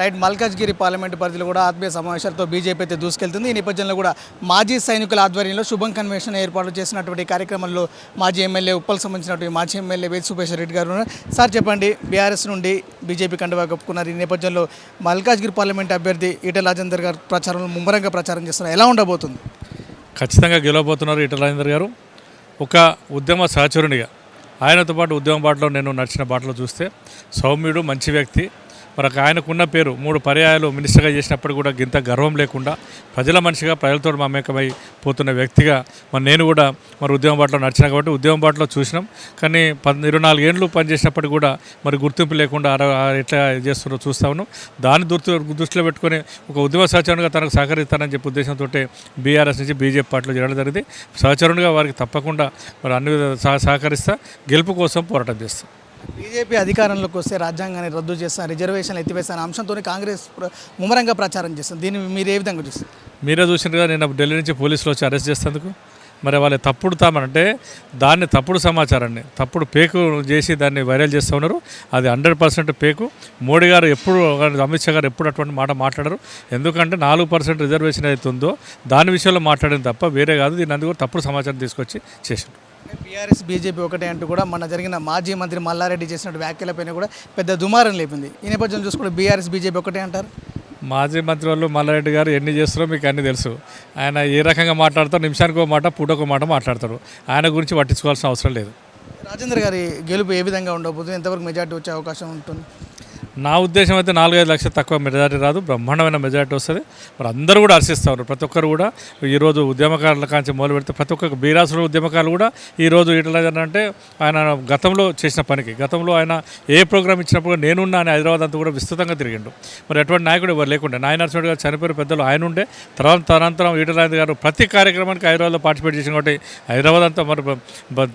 Right Malkajgiri parliament పరిధిలో కూడా ఆత్మీయ సమావేశాలతో బీజేపీ అయితే దూసుకెళ్తుంది. ఈ నేపథ్యంలో కూడా మాజీ సైనికుల ఆధ్వర్యంలో శుభం కన్వెన్షన్ ఏర్పాటు చేసినటువంటి కార్యక్రమంలో మాజీ ఎమ్మెల్యే ఉప్పల్ సంబంధించినటువంటి మాజీ ఎమ్మెల్యే వేది సుభేష్ రెడ్డి గారు సార్ చెప్పండి బీఆర్ఎస్ నుండి బీజేపీ కండువా కప్పుకున్నారు. ఈ నేపథ్యంలో మల్కాజ్గిరి పార్లమెంట్ అభ్యర్థి ఈటెల రాజేందర్ గారు ప్రచారంలో ముమ్మరంగా ప్రచారం చేస్తున్నారు. ఎలా ఉండబోతుంది? ఖచ్చితంగా గెలవబోతున్నారు ఈటల రాజేందర్ గారు. ఒక ఉద్యమ సహచరునిగా ఆయనతో పాటు ఉద్యమ బాటలో నేను నడిచిన బాటలో చూస్తే సౌమ్యుడు మంచి వ్యక్తి. మరి ఆయనకున్న పేరు మూడు పర్యాయాలు మినిస్టర్గా చేసినప్పుడు కూడా గింత గర్వం లేకుండా ప్రజల మనిషిగా ప్రజలతో మమేకమై పోతున్న వ్యక్తిగా మరి నేను కూడా మరి ఉద్యమ బాటలో నడిచిన కాబట్టి ఉద్యమ బాటలో చూసినాం. కానీ పద్ ఇరవై నాలుగేండ్లు ఏళ్ళు పనిచేసినప్పటికీ కూడా మరి గుర్తింపు లేకుండా అర- ఎట్లా చేస్తున్నారో చూస్తా ఉన్నాం. దాన్ని దృష్టి దృష్టిలో పెట్టుకొని ఒక ఉద్యమ సహచరునిగా తనకు సహకరిస్తానని చెప్పి ఉద్దేశంతో బీఆర్ఎస్ నుంచి బీజేపీ పార్టీలో చేరడం జరిగింది. సహచరునిగా వారికి తప్పకుండా మరి అన్ని సహకరిస్తా గెలుపు కోసం పోరాటం చేస్తాం. బీజేపీ అధికారంలోకి వస్తే రాజ్యాంగాన్ని రద్దు చేస్తాను రిజర్వేషన్లు ఎత్తివేస్తాను అంశంతో కాంగ్రెస్ ముమ్మరంగా ప్రచారం చేస్తుంది. దీన్ని మీరు ఏ విధంగా చూస్తారు? మీరే చూసినట్టుగా నేను ఢిల్లీ నుంచి పోలీసులు వచ్చి అరెస్ట్ చేస్తేందుకు మరి వాళ్ళు తప్పుడు తామనంటే దాన్ని తప్పుడు సమాచారాన్ని తప్పుడు పేకు చేసి దాన్ని వైరల్ చేస్తూ ఉన్నారు. అది హండ్రెడ్ పర్సెంట్ పేకు. మోడీ గారు ఎప్పుడు అమిత్ షా గారు ఎప్పుడు అటువంటి మాట మాట్లాడరు. ఎందుకంటే నాలుగు పర్సెంట్ రిజర్వేషన్ అవుతుందో దాని విషయంలో మాట్లాడింది తప్ప వేరే కాదు. దీన్ని అందుకు తప్పుడు సమాచారం తీసుకొచ్చి చేశారు బీఆర్ఎస్ బీజేపీ ఒకటే అంటూ కూడా మన జరిగిన మాజీ మంత్రి మల్లారెడ్డి చేసిన వ్యాఖ్యలపైన కూడా పెద్ద దుమారం లేపింది. ఈ నేపథ్యం చూసుకుంటే బీఆర్ఎస్ బీజేపీ ఒకటే అంటారు. మాజీ మంత్రి వాళ్ళు మల్లారెడ్డి గారు ఎన్ని చేస్తారో మీకు అన్నీ తెలుసు. ఆయన ఏ రకంగా మాట్లాడతారో నిమిషానికి ఒక మాట పూటకో మాట మాట్లాడతారు. ఆయన గురించి పట్టించుకోవాల్సిన అవసరం లేదు. రాజేంద్ర గారి గెలుపు ఏ విధంగా ఉండబోతుంది? ఎంతవరకు మెజార్టీ వచ్చే అవకాశం ఉంటుంది? నా ఉద్దేశం అయితే నాలుగైదు లక్షలు తక్కువ మెజారిటీ రాదు బ్రహ్మాండమైన మెజారిటీ వస్తుంది. మరి అందరూ కూడా హర్షిస్తారు ప్రతి ఒక్కరు కూడా ఈరోజు ఉద్యమకారుల కాంచి మొదలు పెడితే ప్రతి ఒక్క బీరాసుల ఉద్యమకారులు కూడా ఈరోజు ఈటల అంటే ఆయన గతంలో చేసిన పనికి గతంలో ఆయన ఏ ప్రోగ్రామ్ ఇచ్చినప్పుడు నేనున్నా అని హైదరాబాద్ అంతా కూడా విస్తృతంగా తిరిగిండు. మరి ఎటువంటి నాయకుడు ఎవరు లేకుండా? నాయన నరసింహ గారు చనిపోయిన పెద్దలు ఆయన ఉండే. తర్వాత తనంతరం ఈటల గారు ప్రతి కార్యక్రమానికి హైదరాబాద్లో పార్టిసిపేట్ చేసిన కాబట్టి హైదరాబాద్ అంతా మరి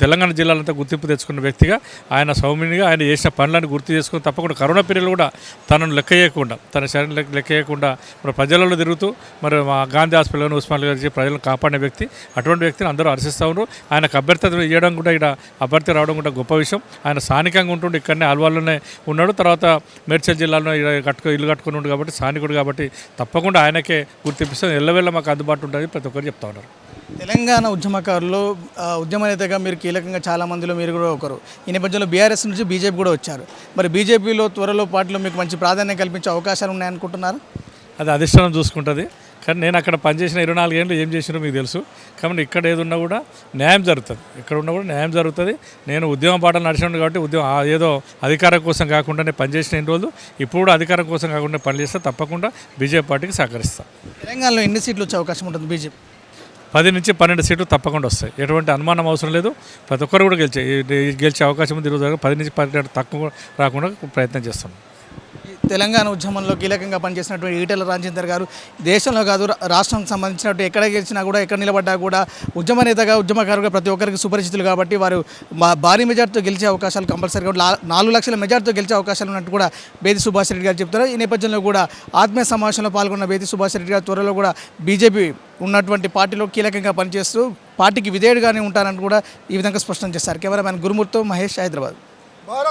తెలంగాణ జిల్లాలంతా గుర్తింపు తెచ్చుకున్న వ్యక్తిగా ఆయన సౌమ్యునిగా ఆయన చేసిన పనులను గుర్తు చేసుకుని తప్పకుండా కరోనా పీరియడ్లో కూడా తనను లెక్క చేయకుండా తన శరీరం లెక్క లెక్క చేయకుండా మరి ప్రజలలో తిరుగుతూ మరి మా గాంధీ హాస్పిటల్లోని ఉస్మాన్ గారి ప్రజలను కాపాడిన వ్యక్తి అటువంటి వ్యక్తిని అందరూ హర్షిస్తూ ఉన్నారు. ఆయనకు అభ్యర్థి ఇవ్వడం కూడా ఇక్కడ అభ్యర్థి రావడం కూడా గొప్ప విషయం. ఆయన స్థానికంగా ఉంటుండే ఇక్కడనే అల్వాల్లోనే ఉన్నాడు. తర్వాత మేడ్చల్ జిల్లాలో ఈడ ఇల్లు కట్టుకుని ఉండు కాబట్టి స్థానికుడు కాబట్టి తప్పకుండా ఆయనకే గుర్తిపిస్తే. ఎల్లవెల్ల మాకు అందుబాటు ఉంటుంది ప్రతి ఒక్కరు చెప్తా ఉన్నారు. తెలంగాణ ఉద్యమకారులు ఉద్యమ నేతగా మీరు కీలకంగా చాలా మందిలో మీరు కూడా ఒకరు. ఈ నేపథ్యంలో బీఆర్ఎస్ నుంచి బీజేపీ కూడా వచ్చారు. మరి బీజేపీలో త్వరలో పార్టీలో మీకు మంచి ప్రాధాన్యం కల్పించే అవకాశాలు ఉన్నాయనుకుంటున్నారు? అది అధిష్టానం చూసుకుంటుంది. కానీ నేను అక్కడ పనిచేసిన ఇరవై నాలుగేళ్ళు ఏం చేసినో మీకు తెలుసు. కాబట్టి ఇక్కడ ఏది ఉన్నా కూడా న్యాయం జరుగుతుంది. ఇక్కడ ఉన్నా కూడా న్యాయం జరుగుతుంది. నేను ఉద్యమ పాటలు నడిచినాను కాబట్టి ఉద్యమం ఏదో అధికారం కోసం కాకుండా నేను పనిచేసిన ఎన్ని రోజులు ఇప్పుడు కూడా అధికారం కోసం కాకుండా పనిచేస్తే తప్పకుండా బీజేపీ పార్టీకి సహకరిస్తాను తెలంగాణలో ఎన్ని సీట్లు వచ్చే అవకాశం ఉంటుంది బీజేపీ? పది నుంచి పన్నెండు సీట్లు తప్పకుండా వస్తాయి. ఎటువంటి అనుమానం అవసరం లేదు. ప్రతి ఒక్కరు కూడా గెలిచే గెలిచే అవకాశం ఉంది ఈరోజు పది నుంచి పన్నెండు తక్కువ రాకుండా ప్రయత్నం చేస్తున్నాం. తెలంగాణ ఉద్యమంలో కీలకంగా పనిచేసినటువంటి ఈటెల రాజేందర్ గారు దేశంలో కాదు రాష్ట్రం సంబంధించినటువంటి సంబంధించినట్టు ఎక్కడ గెలిచినా కూడా ఎక్కడ నిలబడ్డా కూడా ఉద్యమ నేతగా ఉద్యమకారుగా ప్రతి ఒక్కరికి సుపరిచితులు కాబట్టి వారు భారీ మెజార్టీతో గెలిచే అవకాశాలు కంపల్సరీగా నాలుగు లక్షల మెజార్టీతో గెలిచే అవకాశాలు ఉన్నట్టు కూడా బేది సుభాష్ రెడ్డి గారు చెప్తారు ఈ నేపథ్యంలో కూడా ఆత్మీయ సమావేశంలో పాల్గొన్న బేది సుభాష్ రెడ్డి గారు త్వరలో కూడా బీజేపీ ఉన్నటువంటి పార్టీలో కీలకంగా పనిచేస్తూ పార్టీకి విధేయుడుగానే ఉంటానని కూడా ఈ విధంగా స్పష్టం చేశారు. కెమెరామ్యాన్ గురుమూర్తో మహేష్ హైదరాబాద్.